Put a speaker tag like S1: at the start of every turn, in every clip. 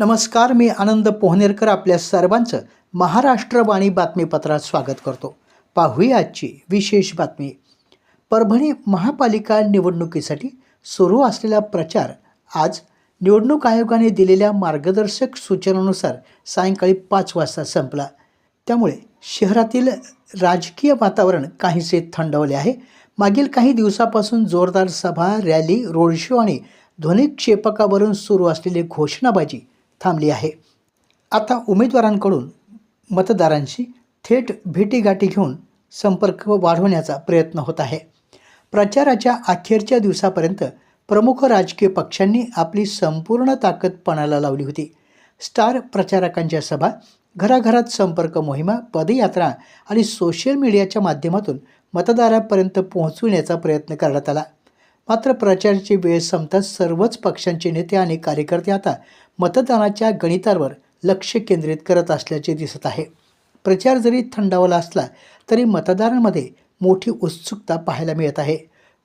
S1: नमस्कार मी आनंद पोहनेरकर आपल्या सर्वांचं महाराष्ट्रवाणी बातमीपत्रात स्वागत करतो. पाहूया आजची विशेष बातमी. परभणी महापालिका निवडणुकीसाठी सुरू असलेला प्रचार आज निवडणूक आयोगाने दिलेल्या मार्गदर्शक सूचनानुसार सायंकाळी पाच वाजता संपला. त्यामुळे शहरातील राजकीय वातावरण काहीसे थंडवले आहे. मागील काही दिवसापासून जोरदार सभा रॅली रोड शो आणि ध्वनिक्षेपकावरून सुरू असलेली घोषणाबाजी थांबली आहे. आता उमेदवारांकडून मतदारांशी थेट भेटीगाठी घेऊन संपर्क वाढवण्याचा प्रयत्न होत आहे. प्रचाराच्या अखेरच्या दिवसापर्यंत प्रमुख राजकीय पक्षांनी आपली संपूर्ण ताकद पणाला लावली होती. स्टार प्रचारकांच्या सभा घराघरात संपर्क मोहिमा पदयात्रा आणि सोशल मीडियाच्या माध्यमातून मतदारापर्यंत पोहोचविण्याचा प्रयत्न करण्यात आला. मात्र प्रचाराची वेळ संपताच सर्वच पक्षांचे नेते आणि कार्यकर्ते आता मतदानाच्या गणितांवर लक्ष केंद्रित करत असल्याचे दिसत आहे. प्रचार जरी थंडावला असला तरी मतदारांमध्ये मोठी उत्सुकता पाहायला मिळत आहे.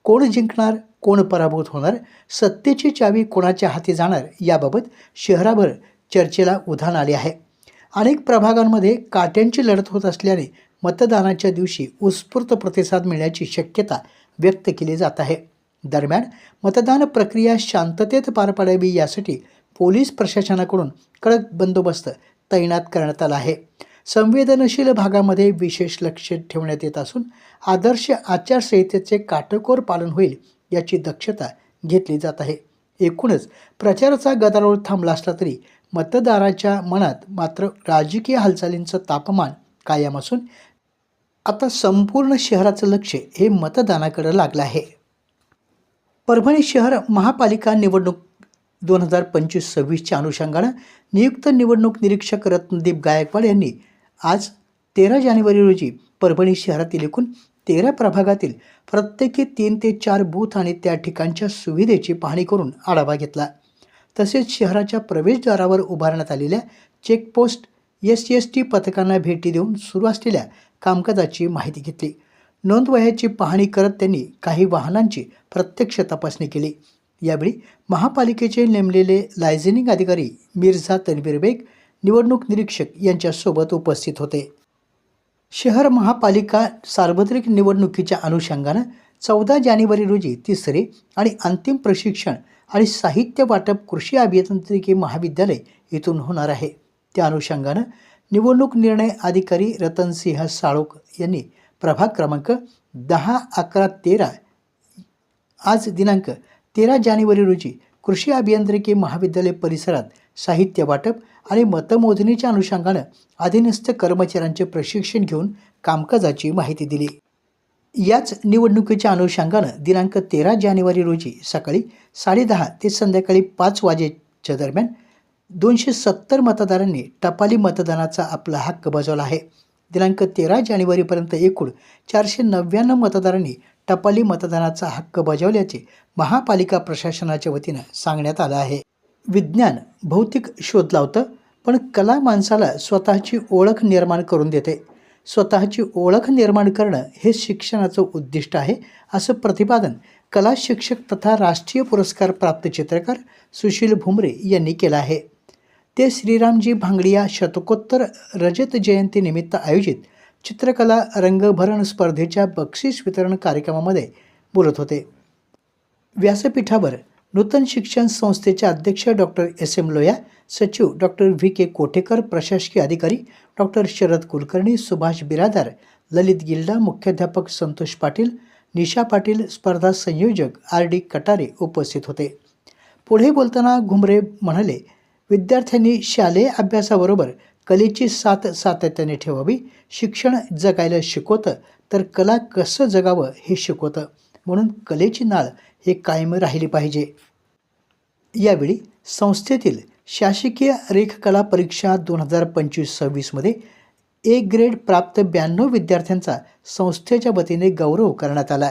S1: कोण जिंकणार कोण पराभूत होणार सत्तेची चावी कोणाच्या हाती जाणार याबाबत शहराभर चर्चेला उधाण आले आहे. अनेक प्रभागांमध्ये काट्यांची लढत होत असल्याने मतदानाच्या दिवशी उत्स्फूर्त प्रतिसाद मिळण्याची शक्यता व्यक्त केली जात आहे. दरम्यान मतदान प्रक्रिया शांततेत पार पाडावी यासाठी पोलीस प्रशासनाकडून कडक बंदोबस्त तैनात करण्यात आला आहे. संवेदनशील भागामध्ये विशेष लक्ष ठेवण्यात येत असून आदर्श आचारसंहितेचे काटेकोर पालन होईल याची दक्षता घेतली जात आहे. एकूणच प्रचाराचा गदारोळ थांबला असला तरी मतदाराच्या मनात मात्र राजकीय हालचालींचं तापमान कायम असून आता संपूर्ण शहराचं लक्ष हे मतदानाकडे लागलं आहे. परभणी शहर महापालिका निवडणूक दोन हजार पंचवीस सव्वीसच्या अनुषंगानं नियुक्त निवडणूक निरीक्षक रत्नदीप गायकवाड यांनी आज तेरा जानेवारी रोजी परभणी शहरातील एकूण तेरा प्रभागातील प्रत्येकी तीन ते चार बूथ आणि त्या ठिकाणच्या सुविधेची पाहणी करून आढावा घेतला. तसेच शहराच्या प्रवेशद्वारावर उभारण्यात आलेल्या चेकपोस्ट एस एस टी पथकांना भेटी देऊन सुरू असलेल्या कामकाजाची माहिती घेतली. नोंदवह्याची पाहणी करत त्यांनी काही वाहनांची प्रत्यक्ष तपासणी केली. यावेळी महापालिकेचे नेमलेले लायझनिंग अधिकारी मिर्झा तनवीर बेग निवडणूक निरीक्षक यांच्यासोबत उपस्थित होते. शहर महापालिका सार्वत्रिक निवडणुकीच्या अनुषंगानं चौदा जानेवारी रोजी तिसरे आणि अंतिम प्रशिक्षण आणि साहित्य वाटप कृषी अभियांत्रिकी महाविद्यालय येथून होणार आहे. त्या अनुषंगानं निवडणूक निर्णय अधिकारी रतनसिंह साळोक यांनी प्रभाग क्रमांक दहा अकरा तेरा. आज दिनांक तेरा जानेवारी रोजी कृषी अभियांत्रिकी महाविद्यालय परिसरात साहित्य वाटप आणि मतमोजणीच्या अनुषंगानं अधीनस्थ कर्मचाऱ्यांचे प्रशिक्षण घेऊन कामकाजाची माहिती दिली. याच निवडणुकीच्या अनुषंगानं दिनांक तेरा जानेवारी रोजी सकाळी साडेदहा ते संध्याकाळी पाच वाजेच्या दरम्यान दोनशे सत्तर मतदारांनी टपाली मतदानाचा आपला हक्क बजावला आहे. दिनांक तेरा जानेवारीपर्यंत एकूण चारशे नव्याण्णव मतदारांनी टपाली मतदानाचा हक्क बजावल्याचे महापालिका प्रशासनाच्या वतीनं सांगण्यात आलं आहे. विज्ञान भौतिक शोध लावतं पण कला माणसाला स्वतःची ओळख निर्माण करून देते. स्वतःची ओळख निर्माण करणं हे शिक्षणाचं उद्दिष्ट आहे असं प्रतिपादन कला शिक्षक तथा राष्ट्रीय पुरस्कार प्राप्त चित्रकार सुशील भुमरे यांनी केलं आहे. ते श्रीरामजी भांगडिया शतकोत्तर रजत जयंतीनिमित्त आयोजित चित्रकला रंगभरण स्पर्धेच्या बक्षीस वितरण कार्यक्रमामध्ये बोलत होते. व्यासपीठावर नूतन शिक्षण संस्थेचे अध्यक्ष डॉक्टर एस एम लोया सचिव डॉक्टर व्ही के कोठेकर प्रशासकीय अधिकारी डॉक्टर शरद कुलकर्णी सुभाष बिरादार ललित गिल्डा मुख्याध्यापक संतोष पाटील निशा पाटील स्पर्धा संयोजक आर डी कटारे उपस्थित होते. पुढे बोलताना घुमरे म्हणाले विद्यार्थ्यांनी शालेय अभ्यासाबरोबर कलेची साथ सातत्याने ठेवावी शिक्षण जगायला शिकवतं तर कला कसं जगावं हे शिकवतं. म्हणून कलेची नाळ हे कायम राहिली पाहिजे. यावेळी संस्थेतील शासकीय रेखकला परीक्षा दोन हजार पंचवीस सव्वीसमध्ये ए ग्रेड प्राप्त ब्याण्णव विद्यार्थ्यांचा संस्थेच्या वतीने गौरव करण्यात आला.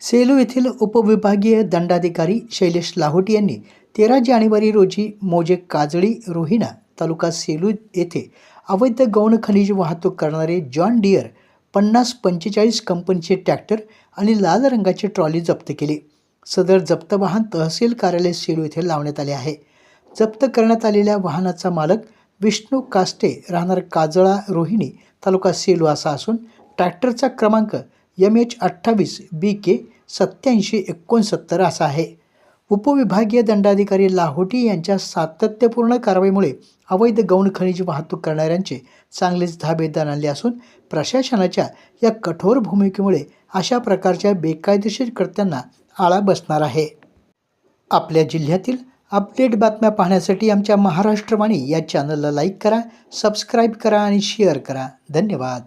S1: सेलू येथील उपविभागीय दंडाधिकारी शैलेश लाहोटी यांनी तेरा जानेवारी रोजी मोजे काजळी रोहिणा तालुका सेलू येथे अवैध गौण खनिज वाहतूक करणारे जॉन डियर पन्नास पंचेचाळीस कंपनीचे ट्रॅक्टर आणि लाल रंगाची ट्रॉली जप्त केली. सदर जप्त वाहन तहसील कार्यालय सेलू येथे लावण्यात आले आहे. जप्त करण्यात आलेल्या वाहनाचा मालक विष्णू कास्टे राहणार काजळा रोहिणी तालुका सेलू असा असून ट्रॅक्टरचा क्रमांक एम एच अठ्ठावीस बी के सत्याऐंशी एकोणसत्तर असा आहे. उपविभागीय दंडाधिकारी लाहोटी यांच्या सातत्यपूर्ण कारवाईमुळे अवैध गौण खनिज वाहतूक करणाऱ्यांचे चांगलेच धाबे आणले असून प्रशासनाच्या या कठोर भूमिकेमुळे अशा प्रकारच्या बेकायदेशीर कृत्यांना आळा बसणार आहे. आपल्या जिल्ह्यातील अपडेट बातम्या पाहण्यासाठी आमच्या महाराष्ट्रवाणी या चॅनलला लाईक करा सबस्क्राईब करा आणि शेअर करा. धन्यवाद.